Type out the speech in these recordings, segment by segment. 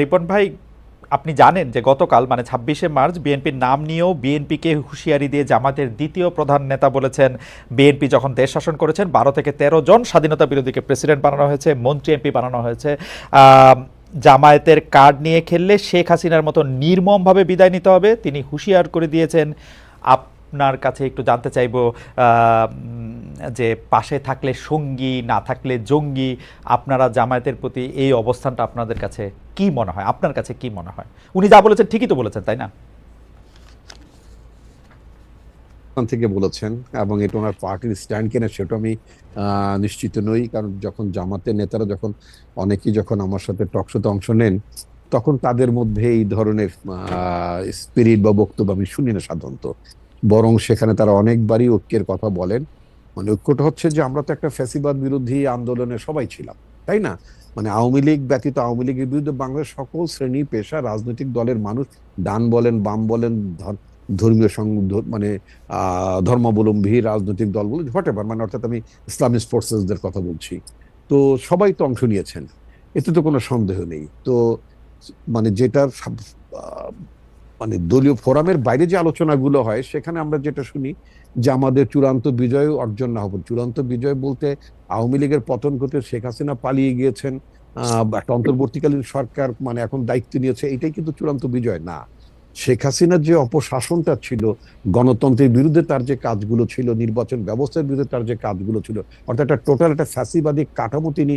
রিপন ভাই, আপনি জানেন যে গতকাল মানে ছাব্বিশে মার্চ, বিএনপির নাম নিয়েও বিএনপিকে হুঁশিয়ারি দিয়ে জামাতের দ্বিতীয় প্রধান নেতা বলেছেন। বিএনপি যখন দেশ শাসন করেছেন, বারো থেকে তেরো জন স্বাধীনতা বিরোধীকে প্রেসিডেন্ট বানানো হয়েছে, মন্ত্রী এমপি বানানো হয়েছে। জামায়াতের কার্ড নিয়ে খেললে শেখ হাসিনার মতো নির্মমভাবে বিদায় নিতে হবে, তিনি হুঁশিয়ার করে দিয়েছেন। আপনার কাছে একটু জানতে চাইব যে পাশে থাকলে সঙ্গী, না থাকলে জঙ্গি, আপনারা জামায়াতের প্রতি এই অবস্থানটা আপনাদের কাছে কি মনে হয়? আপনার কাছে কি মনে হয়? উনি যা বলেছেন ঠিকই তো বলেছেন, তাই না? থেকে বলেছেন, এবং এটা ওনার পার্টির স্ট্যান্ড কিনা সেটা আমি নিশ্চিত নই, কারণ যখন জামাতের নেতারা যখন অনেকেই যখন আমার সাথে টকশোতে অংশ নেন, তখন তাদের মধ্যে এই ধরনের স্পিরিট বা বক্তব্য আমি শুনি না সাধারণত। বরং সেখানে তারা অনেকবারই ঐক্যের কথা বলেন। মানে ঐক্যটা হচ্ছে যে আমরা তো একটা ফ্যাসিবাদ বিরোধী আন্দোলনে সবাই ছিলাম, তাই না? মানে আওয়ামী লীগ ব্যতীত আওয়ামী লীগের বিরুদ্ধে বাংলাদেশ সকল শ্রেণি, পেশা, রাজনৈতিক দলের মানুষ ডান বলেন, বাম বলেন, ধর- ধর্মীয় মানে ধর্মাবলম্বী রাজনৈতিক দলগুলো হোয়াট এভার মানে অর্থাৎ আমি ইসলামিক ফোর্সেসদের কথা বলছি। তো সবাই তো অংশ নিয়েছেন, এতে তো কোনো সন্দেহ নেই। তো মানে যেটার মানে দলীয় ফোরামের বাইরে যে আলোচনাগুলো হয়, সেখানে আমরা যেটা শুনি যে আমাদের চূড়ান্ত বিজয় অর্জন না হবে। চূড়ান্ত বিজয় বলতে আওয়ামী লীগের পতন করতে শেখ হাসিনা পালিয়ে গিয়েছেন একটা অন্তর্বর্তীকালীন সরকার মানে এখন দায়িত্ব নিয়েছে, এটাই কিন্তু চূড়ান্ত বিজয় না। শেখ হাসিনার যে অপশাসনটা ছিল, গণতন্ত্রের বিরুদ্ধে তার যে কাজগুলো ছিল, নির্বাচন ব্যবস্থার বিরুদ্ধে তার যে কাজগুলো ছিল, অর্থাৎ একটা টোটাল একটা ফ্যাসিবাদী কাঠামো তিনি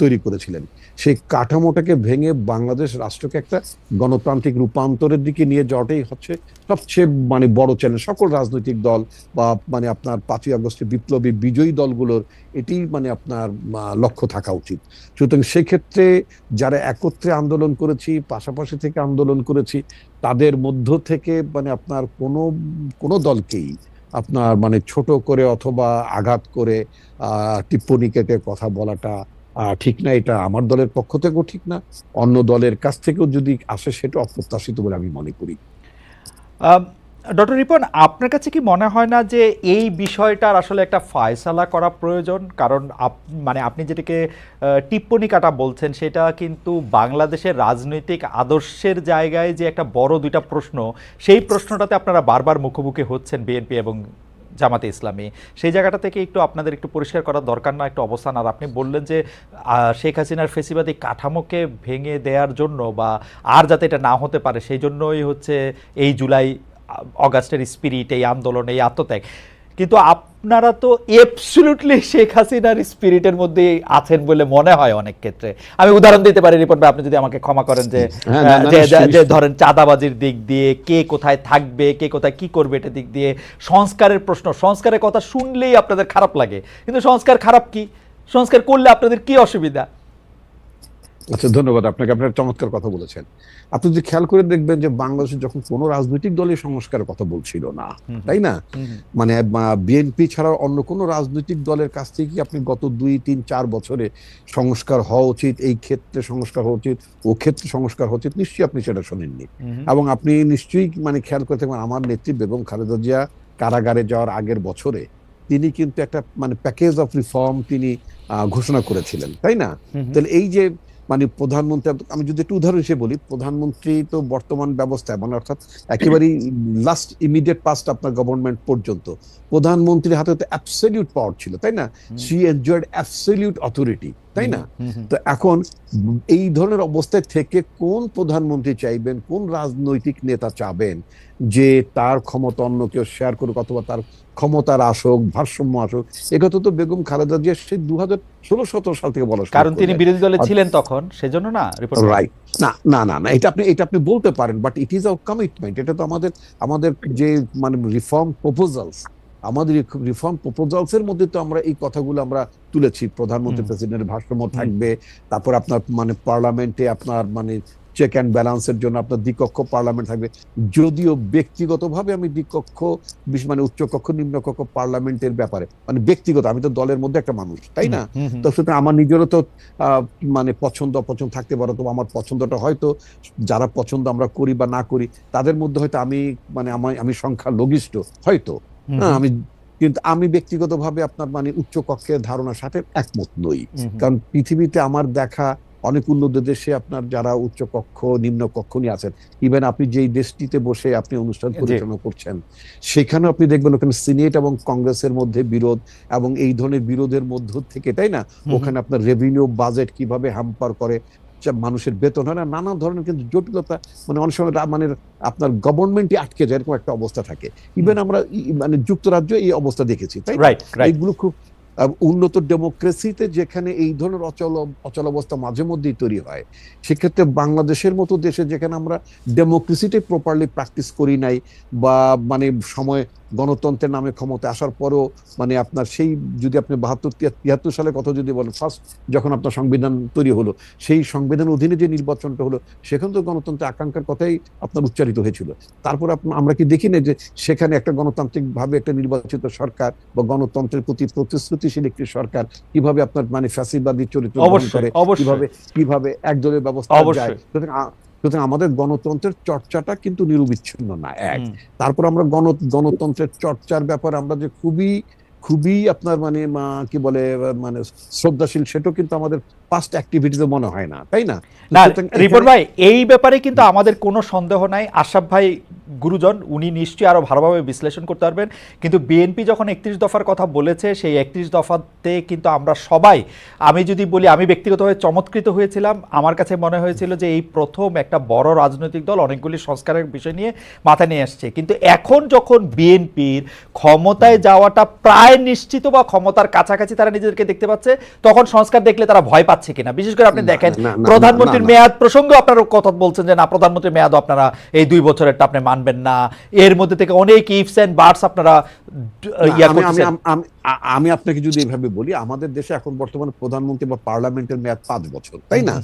তৈরি করেছিলেন। সেই কাঠামোটাকে ভেঙে বাংলাদেশ রাষ্ট্রকে একটা গণতান্ত্রিক রূপান্তরের দিকে নিয়ে যাওয়াটাই হচ্ছে সবচেয়ে মানে বড় চ্যালেঞ্জ সকল রাজনৈতিক দল বা মানে আপনার পাঁচই আগস্টে বিপ্লবী বিজয়ী দলগুলোর এটি মানে আপনার লক্ষ্য থাকা উচিত। সুতরাং সেক্ষেত্রে যারা একত্রে আন্দোলন করেছি, পাশাপাশি থেকে আন্দোলন করেছি তাদের মধ্য থেকে মানে আপনার কোনো কোনো দলকেই আপনার মানে ছোট করে অথবা আঘাত করে আহ টিপ্পনি কেটে কথা বলাটা ঠিক না। এটা আমার দলের পক্ষ থেকেও ঠিক না। অন্য দলের কাছ থেকেও যদি আসে সেটা অপ্রত্যাশিত বলে আমি মনে করি। ডক্টর রিপন আপনার কাছে কি মনে হয় না যে এই বিষয়টার আসলে একটা ফায়সালা করা প্রয়োজন? কারণ আপ- মানে আপনি যেটাকে আহ, টিপ্পনী কাটা বলছেন সেটা কিন্তু বাংলাদেশের রাজনৈতিক আদর্শের জায়গায় যে একটা বড় দুইটা প্রশ্ন সেই প্রশ্নটাতে আপনারা বারবার মুখোমুখি হচ্ছেন বিএনপি এবং জামাতে ইসলামী। সেই জায়গাটা থেকে একটু আপনাদের একটু পরিষ্কার করার দরকার না একটু অবস্থান আর আপনি বললেন যে শেখ হাসিনার ফেসিবাদী কাঠামোকে ভেঙে দেওয়ার জন্য বা আর যাতে এটা না হতে পারে সেই জন্যই হচ্ছে এই জুলাই অগাস্টের স্পিরিট এই আন্দোলন এই আত্মত্যাগ। কিন্তু আপনারা তো এবসলিউটলি শেখ হাসিনার স্পিরিটের মধ্যে আছেন বলে মনে হয় অনেক ক্ষেত্রে। আমি উদাহরণ দিতে পারি রিপোর্ট আপনি যদি আমাকে ক্ষমা করেন যে হ্যাঁ, যে-। ধরেন চাঁদাবাজির দিক দিয়ে কে কোথায় থাকবে কে কোথায় কি করবে এটা দিক দিয়ে সংস্কারের প্রশ্ন। সংস্কারের কথা শুনলেই আপনাদের খারাপ লাগে। কিন্তু সংস্কার খারাপ কি? সংস্কার করলে আপনাদের কি অসুবিধা? আচ্ছা ধন্যবাদ আপনাকে। আপনার চমৎকার কথা বলেছেন। আপনি যদি খেয়াল করে দেখবেন যে বাংলাদেশে যখন কোনো রাজনৈতিক দলই সংস্কারের কথা বলছিল না তাই না? মানে বিএনপি ছাড়া অন্য কোনো রাজনৈতিক দলের কাছ থেকে আপনি গত দুই তিন চার বছরে সংস্কার হওয়া উচিত এই ক্ষেত্রে সংস্কার হওয়া উচিত ও ক্ষেত্রে সংস্কার হওয়া উচিত নিশ্চয়ই আপনি সেটা শোনেননি। এবং আপনি নিশ্চয়ই মানে খেয়াল করে থাকবেন আমার নেত্রী বেগম খালেদা জিয়া কারাগারে যাওয়ার আগের বছরে তিনি কিন্তু একটা মানে প্যাকেজ অফ রিফর্ম তিনি আহ, ঘোষণা করেছিলেন তাই না? তাহলে এই যে মানে প্রধানমন্ত্রী আমি যদি একটু উদাহরণ হিসেবে বলি প্রধানমন্ত্রী তো বর্তমান ব্যবস্থায় মানে অর্থাৎ একেবারেই লাস্ট ইমিডিয়েট পাস্ট আপনার গভর্নমেন্ট পর্যন্ত প্রধানমন্ত্রীর হাতে তো অ্যাবসলিউট পাওয়ার ছিল তাই না? সি এনজয়েড অ্যাবসলিউট অথরিটি তাই না? তো এখন এই ধরনের অবস্থায় থেকে কোন প্রধানমন্ত্রী চাইবেন কোন রাজনৈতিক নেতা চাবেন যে তার ক্ষমতা অন্য কেউ শেয়ার করুক অথবা তার ক্ষমতার আসুক ভারসাম্য আসুক একথা তো বেগম খালেদা জিয়া সেই দু হাজার সাল থেকে বলা কারণ তিনি বিরোধী দলে ছিলেন তখন সেজন্য না রাইট না না না না এটা আপনি এটা আপনি বলতে পারেন but it is our commitment এটা তো আমাদের আমাদের যে মানে রিফর্ম প্রপোজালস আমাদের রিফর্ম প্রপোজালস এর মধ্যে তো আমরা এই কথাগুলো আমরা তুলেছি। প্রধানমন্ত্রী প্রেসিডেন্টের ভারসাম্য থাকবে তারপর আপনার মানে পার্লামেন্টে আপনার মানে চেক অ্যান্ড ব্যালেন্সের জন্য আপনার দ্বিকক্ষ পার্লামেন্ট থাকবে। যদিও ব্যক্তিগতভাবে আমি দ্বিকক্ষ বিশ- মানে উচ্চকক্ষ নিম্নকক্ষ পার্লামেন্টের ব্যাপারে মানে ব্যক্তিগত আমি তো দলের মধ্যে একটা মানুষ তাই না? তো সুতরাং আমার নিজেরও তো মানে পছন্দ অপছন্দ থাকতে পারে তো আমার পছন্দটা হয়তো যারা পছন্দ আমরা করি বা না করি তাদের মধ্যে হয়তো আমি মানে আমার আমি সংখ্যা লঘিষ্ঠ হয়তো হ্যাঁ আমি কিন্তু আমি ব্যক্তিগতভাবে আপনার মানে উচ্চ কক্ষের ধারণার সাথে একমত নই। কারণ পৃথিবীতে আমার দেখা অনেক উন্নত দেশে আপনার যারা উচ্চ কক্ষ নিম্ন কক্ষ নিয়ে আছেন। ইভেন আপনি যেই দেশটিতে বসে আপনি অনুষ্ঠান পরিচালনা করছেন সেখানে আপনি দেখবেন ওখানে সিনেট এবং কংগ্রেসের মধ্যে বিরোধ এবং এই ধরনের বিরোধের মধ্য থেকে তাই না? ওখানে আপনার রেভিনিউ বাজেট কীভাবে হ্যাম্পার করে মানুষের বেতন হয় না নানা ধরনের কিন্তু জটিলতা মানে অনেক সময় মানে আপনার গভর্নমেন্টই আটকে যায় এরকম একটা অবস্থা থাকে। ইভেন আমরা মানে যুক্তরাজ্য এই অবস্থা দেখেছি তাই এইগুলো খুব উন্নত ডেমোক্রেসিতে যেখানে এই ধরনের অচল অচল অবস্থা মাঝে মধ্যেই তৈরি হয়, সেক্ষেত্রে বাংলাদেশের মতো দেশে যেখানে আমরা ডেমোক্রেসিটাই প্রপারলি প্র্যাকটিস করি নাই বা মানে সময় গণতন্ত্রের নামে ক্ষমতা আসার পরও মানে আপনার সেই যদি আপনি বাহাত্তর তিয়াত্তর সালের কথা যদি বলেন ফার্স্ট যখন আপনার সংবিধান তৈরি হলো সেই সংবিধানের অধীনে যে নির্বাচনটা হলো সেখানে তো গণতন্ত্রের আকাঙ্ক্ষার কথাই আপনার উচ্চারিত হয়েছিল। তারপর আমরা কি দেখি না যে সেখানে একটা গণতান্ত্রিক ভাবে একটা নির্বাচিত সরকার বা গণতন্ত্রের প্রতি প্রতিশ্রুতিশীল একটি সরকার কীভাবে আপনার মানে ফ্যাসিবাদী চরিত্র করে কীভাবে কীভাবে একদলের ব্যবস্থা যায়? সুতরাং আমাদের গণতন্ত্রের চর্চাটা কিন্তু নিরবিচ্ছিন্ন না এক। তারপর আমরা গণ গণতন্ত্রের চর্চার ব্যাপারে আমরা যে খুবই খুবই আপনার মানে কি বলে মানে শ্রদ্ধাশীল সেটাও কিন্তু আমাদের পাস্ট অ্যাক্টিভিটিতে মনে হয় না তাই না? না রিপন ভাই এই ব্যাপারে কিন্তু আমাদের কোনো সন্দেহ নাই। আশরাফ ভাই গুরুজন উনি নিশ্চয়ই আরও ভালোভাবে বিশ্লেষণ করতে পারবেন। কিন্তু বিএনপি যখন একত্রিশ দফার কথা বলেছে সেই একত্রিশ দফাতে কিন্তু আমরা সবাই আমি যদি বলি আমি ব্যক্তিগতভাবে চমৎকৃত হয়েছিলাম। আমার কাছে মনে হয়েছিল যে এই প্রথম একটা বড় রাজনৈতিক দল অনেকগুলি সংস্কারের বিষয় নিয়ে মাথা নিয়ে আসছে। কিন্তু এখন যখন বিএনপির ক্ষমতায় যাওয়াটা প্রায় নিশ্চিত বা ক্ষমতার কাছাকাছি তারা নিজেদেরকে দেখতে পাচ্ছে তখন সংস্কার দেখলে তারা ভয় পাচ্ছে। কিনা? বিশেষ করে আপনি দেখেন প্রধানমন্ত্রীর। মেয়াদ প্রসঙ্গে আপনারা কথা বলছেন যে না প্রধানমন্ত্রীর মেয়াদ আপনারা এই দুই বছরেরটা আপনি মানবেন না। এর মধ্যে থেকে অনেক ইফস এন্ড বার্ডস আপনারা আমি আপনাকে যদি এইভাবে বলি আমাদের দেশে এখন বর্তমানে প্রধানমন্ত্রী বা পার্লামেন্টের মেয়াদ পাঁচ বছর তাই না?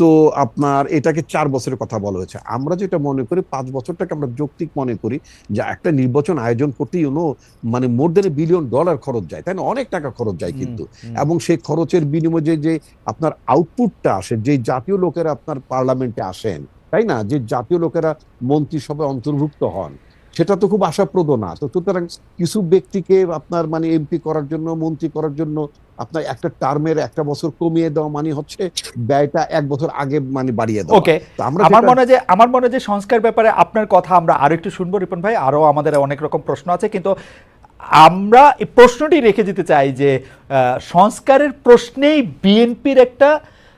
তো আপনার এটাকে চার বছরের কথা বলা হয়েছে। আমরা যেটা মনে করি পাঁচ বছরটাকে আমরা যৌক্তিক মনে করি যে একটা নির্বাচন আয়োজন করতে ইউনো মানে মোর দেন বিলিয়ন ডলার খরচ যায় তাই না? অনেক টাকা খরচ যায় কিন্তু। এবং সেই খরচের বিনিময়ে যে আপনার আউটপুটটা আসে যে জাতীয় লোকেরা আপনার পার্লামেন্টে আসেন তাই না? যে জাতীয় লোকেরা মন্ত্রিসভায় অন্তর্ভুক্ত হন সেটা তো খুব আশাপ্রদ না। তো সুতরাং কিছু ব্যক্তিকে আপনার মানে এমপি করার জন্য মন্ত্রী করার জন্য আপনার একটা টার্মের একটা বছর কমিয়ে দেওয়া মানে হচ্ছে ব্যয়টা এক বছর আগে মানে বাড়িয়ে দেওয়া। ওকে আমরা আমার মনে হয় যে আমার মনে হয় যে সংস্কার ব্যাপারে আপনার কথা আমরা আরও একটু শুনব রিপন ভাই। আরও আমাদের অনেক রকম প্রশ্ন আছে কিন্তু আমরা এই প্রশ্নটি রেখে দিতে চাই যে সংস্কারের প্রশ্নেই বিএনপির একটা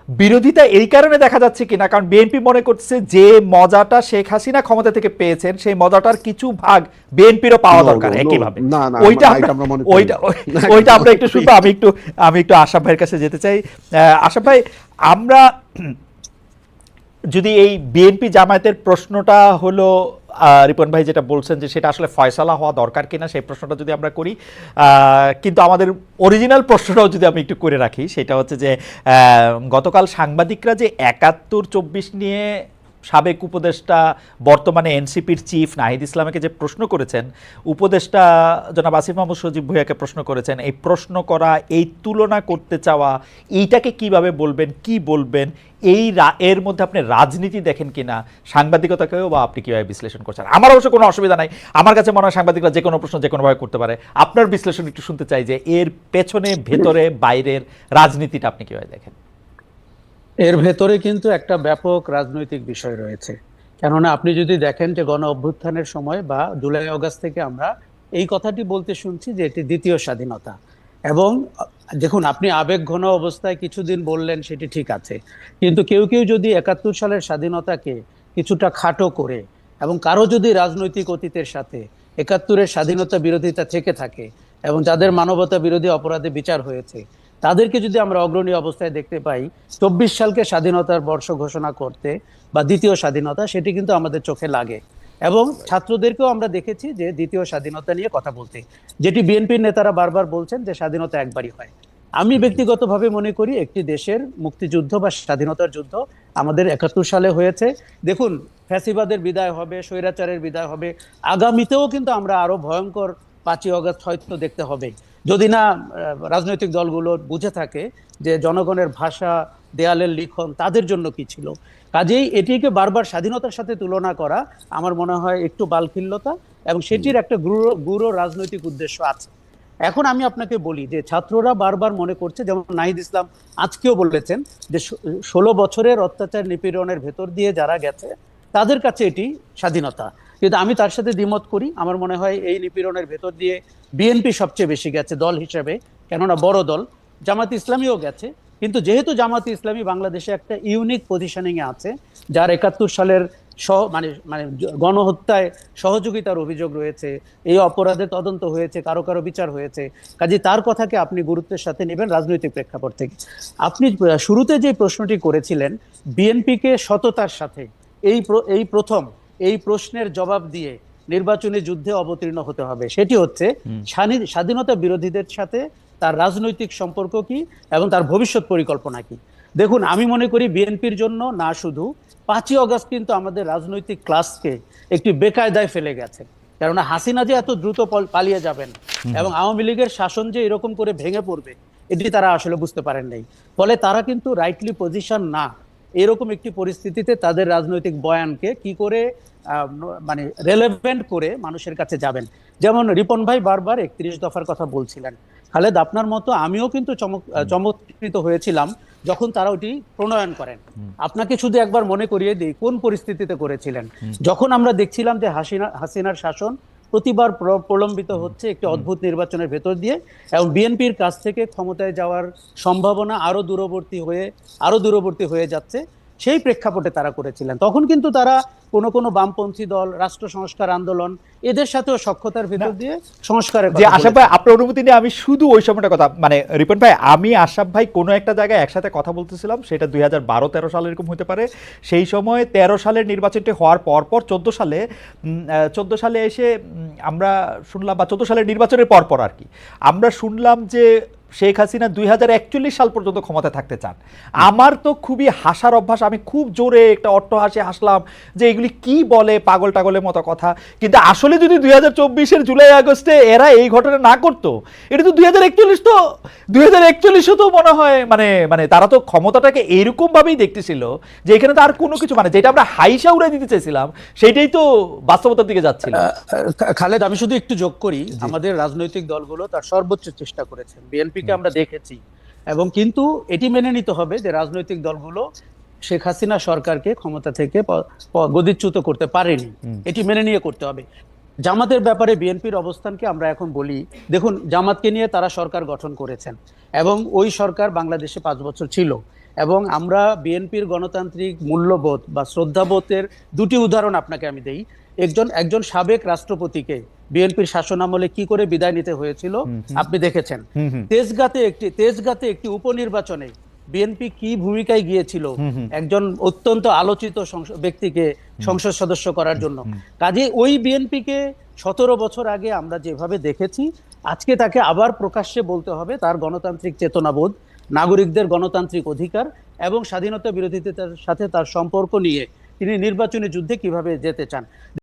বিরোধিতা এই কারণে দেখা যাচ্ছে কিনা কারণ বিএনপি মনে করছে যে মজাটা শেখ হাসিনা ক্ষমতা থেকে পেয়েছেন সেই মজাটার কিছু ভাগ বিএনপিরও পাওয়া দরকার একইভাবে ওইটা ওইটা ওইটা আমরা একটু। শুনব আমি একটু আমি একটু আশাফ ভাইয়ের কাছে যেতে চাই আহ, আশাফ ভাই আমরা যদি এই বিএনপি জামায়াতের প্রশ্নটা হলো রিপন ভাই যেটা বলছেন যে সেটা আসলে ফয়সালা হওয়া দরকার কিনা, সেই প্রশ্নটা যদি আমরা করি কিন্তু আমাদের অরিজিনাল প্রশ্নটাও যদি আমি একটু করে রাখি, সেটা হচ্ছে যে গতকাল সাংবাদিকরা যে একাত্তর চব্বিশ নিয়ে সাবেক উপদেষ্টা, বর্তমানে এনসিপির চিফ নাহিদ ইসলামকে যে প্রশ্ন করেছেন, উপদেষ্টা জনাব আসিফ মাহমুদ সজীব ভুইয়াকে প্রশ্ন করেছেন, এই প্রশ্ন করা, এই তুলনা করতে চাওয়া, এইটাকে কীভাবে বলবেন, কি বলবেন, এই এর মধ্যে আপনি রাজনীতি দেখেন কিনা, সাংবাদিকতাকেও বা আপনি কীভাবে বিশ্লেষণ করছেন? আমার অবশ্য কোনো অসুবিধা নাই। আমার কাছে মনে হয় সাংবাদিকরা যে কোনো প্রশ্ন যে কোনোভাবে করতে পারে। আপনার বিশ্লেষণ একটু শুনতে চাই যে এর পেছনে, ভেতরে, বাইরের রাজনীতিটা আপনি কীভাবে দেখেন? এর ভেতরে কিন্তু একটা ব্যাপক রাজনৈতিক বিষয় রয়েছে। কেননা আপনি যদি দেখেন যে গণ অভ্যুত্থানের সময় বা জুলাই আগস্ট থেকে আমরা এই কথাটি বলতে শুনছি যে এটি দ্বিতীয় স্বাধীনতা। এবং দেখুন, আপনি আবেগ ঘন অবস্থায় কিছুদিন বললেন সেটি ঠিক আছে। কিন্তু কেউ কেউ যদি একাত্তর সালের স্বাধীনতাকে কিছুটা খাটো করে এবং কারও যদি রাজনৈতিক অতীতের সাথে একাত্তরের স্বাধীনতা বিরোধিতা থেকে থাকে এবং যাদের মানবতা বিরোধী অপরাধে বিচার হয়েছে তাদেরকে যদি আমরা অগ্রণী অবস্থায় দেখতে পাই, চব্বিশ সালকে স্বাধীনতার বর্ষ ঘোষণা করতে বা দ্বিতীয় স্বাধীনতা, সেটি কিন্তু আমাদের চোখে লাগে। এবং ছাত্রদেরকেও আমরা দেখেছি যে দ্বিতীয় স্বাধীনতা নিয়ে কথা বলতে। যেটি বিএনপির নেতারা বারবার বলছেন যে স্বাধীনতা একবারই হয়। আমি ব্যক্তিগতভাবে মনে করি একটি দেশের মুক্তিযুদ্ধ বা স্বাধীনতার যুদ্ধ আমাদের একাত্তর সালে হয়েছে। দেখুন, ফ্যাসিবাদের বিদায় হবে, স্বৈরাচারের বিদায় হবে। আগামীতেও কিন্তু আমরা আরও ভয়ঙ্কর পাঁচই অগস্ট হয়তো দেখতে হবে যদি না রাজনৈতিক দলগুলো বুঝে থাকে যে জনগণের ভাষা, দেয়ালের লিখন তাদের জন্য কি ছিল। কাজেই এটিকে বারবার স্বাধীনতার সাথে তুলনা করা আমার মনে হয় একটু বালখিল্যতা এবং সেটির একটা গুরু গুরু রাজনৈতিক উদ্দেশ্য আছে। এখন আমি আপনাকে বলি যে ছাত্ররা বারবার মনে করছে, যেমন নাহিদ ইসলাম আজকেও বলেছেন যে ষোলো বছরের অত্যাচার নিপীড়নের ভেতর দিয়ে যারা গেছে, তাদের কাছে এটি স্বাধীনতা। কিন্তু আমি তার সাথে দ্বিমত করি। আমার মনে হয় এই নিপীড়নের ভেতর দিয়ে বিএনপি সবচেয়ে বেশি গেছে দল হিসেবে, কেননা বড় দল। জামাত ইসলামীও গেছে, কিন্তু যেহেতু জামাত ইসলামী বাংলাদেশে একটা ইউনিক পজিশনিংয়ে আছে, যার একাত্তর সালের সহ মানে মানে গণহত্যায় সহযোগিতার অভিযোগ রয়েছে, এই অপরাধের তদন্ত হয়েছে, কারও কারও বিচার হয়েছে কাজে তার কথাকে আপনি গুরুত্বের সাথে নেবেন রাজনৈতিক প্রেক্ষাপট থেকে। আপনি শুরুতে যে প্রশ্নটি করেছিলেন, বিএনপিকে সততার সাথে, এই এই প্রথম এই প্রশ্নের জবাব দিয়ে নির্বাচনী যুদ্ধে অবতীর্ণ হতে হবে। সেটি হচ্ছে স্বাধীনতা বিরোধীদের সাথে তার রাজনৈতিক সম্পর্ক কি এবং তার ভবিষ্যৎ পরিকল্পনা কি? দেখুন আমি মনে করি বিএনপির জন্য না শুধু পাঁচই অগস্ট কিন্তু আমাদের রাজনৈতিক ক্লাসকে একটি বেকায়দায় ফেলে গেছে। কেননা হাসিনা যে এত দ্রুত পল- পালিয়ে যাবেন এবং আওয়ামী লীগের শাসন যে এরকম করে ভেঙে পড়বে এটি তারা আসলে বুঝতে পারেন নাই। ফলে তারা কিন্তু রাইটলি পজিশন না। এরকম একটি পরিস্থিতিতে তাদের রাজনৈতিক বয়ানকে কি করে মানে রেলেভেন্ট করে মানুষের কাছে যাবেন। যেমন রিপন ভাই বারবার একত্রিশ দফার কথা বলছিলেন। খালেদ আপনার মতো আমিও কিন্তু চমক চমৎকৃত হয়েছিলাম যখন তারা ওটি প্রণয়ন করেন। আপনাকে শুধু একবার মনে করিয়ে দিই কোন পরিস্থিতিতে করেছিলেন? যখন আমরা দেখছিলাম যে হাসিনা হাসিনার শাসন প্রতিবার প্র- প্রলম্বিত হচ্ছে একটি অদ্ভুত নির্বাচনের ভেতর দিয়ে এবং বিএনপির কাছ থেকে ক্ষমতায় যাওয়ার সম্ভাবনা আরও দূরবর্তী হয়ে আরও দূরবর্তী হয়ে যাচ্ছে। সেই প্রেক্ষাপটে তারা করেছিলেন। তখন কিন্তু তারা কোনো কোনো বামপন্থী দল রাষ্ট্র সংস্কার আন্দোলন এদের সাথেও সক্ষতার ভেতর দিয়ে সংস্কারের যে আশাফ ভাই আপনার অনুমতি নিয়ে আমি শুধু ওই সময়টা কথা মানে রিপন ভাই আমি আশাফ ভাই কোনো একটা জায়গায় একসাথে কথা বলতেছিলাম সেটা দুই হাজার বারো তেরো সালে এরকম হতে পারে। সেই সময় তেরো সালের নির্বাচনটি হওয়ার পর পর চোদ্দ সালে চোদ্দ সালে এসে আমরা শুনলাম বা চোদ্দ সালের নির্বাচনের পর পর আর কি আমরা শুনলাম যে শেখ হাসিনা দুই হাজার একচল্লিশ সাল পর্যন্ত ক্ষমতায় থাকতে চান। আমার তো খুবই হাসার অভ্যাস আমি খুব জোরে একটা অট্ট হাসি হাসলাম যে এগুলি কি বলে পাগল টাগলের মতো কথা। কিন্তু আসলে যদি দুই হাজার চব্বিশের জুলাই আগস্টে এরা এই ঘটনা না করতো এটা তো দুই হাজার একচল্লিশ তো দুই হাজার একচল্লিশও তো মনে হয় মানে মানে তারা তো ক্ষমতাটাকে এইরকম ভাবেই দেখতেছিল যে এখানে তো আর কোনো কিছু মানে যেটা আমরা হাইসা উড়াই দিতে চাইছিলাম সেইটাই তো বাস্তবতার দিকে যাচ্ছিল। খালেদ আমি শুধু একটু যোগ করি আমাদের রাজনৈতিক দলগুলো তার সর্বোচ্চ চেষ্টা করেছে বিএনপিকে আমরা দেখেছি। এবং কিন্তু এটি মেনে নিতে হবে যে রাজনৈতিক দলগুলো শেখ হাসিনা সরকারকে ক্ষমতা থেকে গদিচ্যুত করতে পারেনি। এটি মেনে নিয়ে করতে হবে। জামাতের ব্যাপারে বিএনপির অবস্থানকে আমরা এখন বলি দেখুন জামাতকে নিয়ে তারা সরকার গঠন করেছেন এবং ওই সরকার বাংলাদেশে পাঁচ বছর ছিল এবং আমরা বিএনপির গণতান্ত্রিক মূল্যবোধ বা শ্রদ্ধাবোধের দুটি উদাহরণ আপনাকে আমি দেই। একজন একজন সাবেক রাষ্ট্রপতিকে বিএনপির শাসনামলে কি করে বিদায় নিতে হয়েছিল আপনি দেখেছেন। তেজগাতে একটি তেজগাতে একটি উপনির্বাচনে বিএনপি কি ভূমিকায় গিয়েছিল একজন অত্যন্ত আলোচিত ব্যক্তিকে সংসদ সদস্য করার জন্য। কাজে ওই বিএনপিকে সতেরো বছর আগে আমরা যেভাবে দেখেছি আজকে তাকে আবার প্রকাশ্যে বলতে হবে তার গণতান্ত্রিক চেতনাবোধ নাগরিকদের গণতান্ত্রিক অধিকার এবং স্বাধীনতা বিরোধীদের সাথে তার সম্পর্ক নিয়ে তিনি নির্বাচনী যুদ্ধে কীভাবে যেতে চান।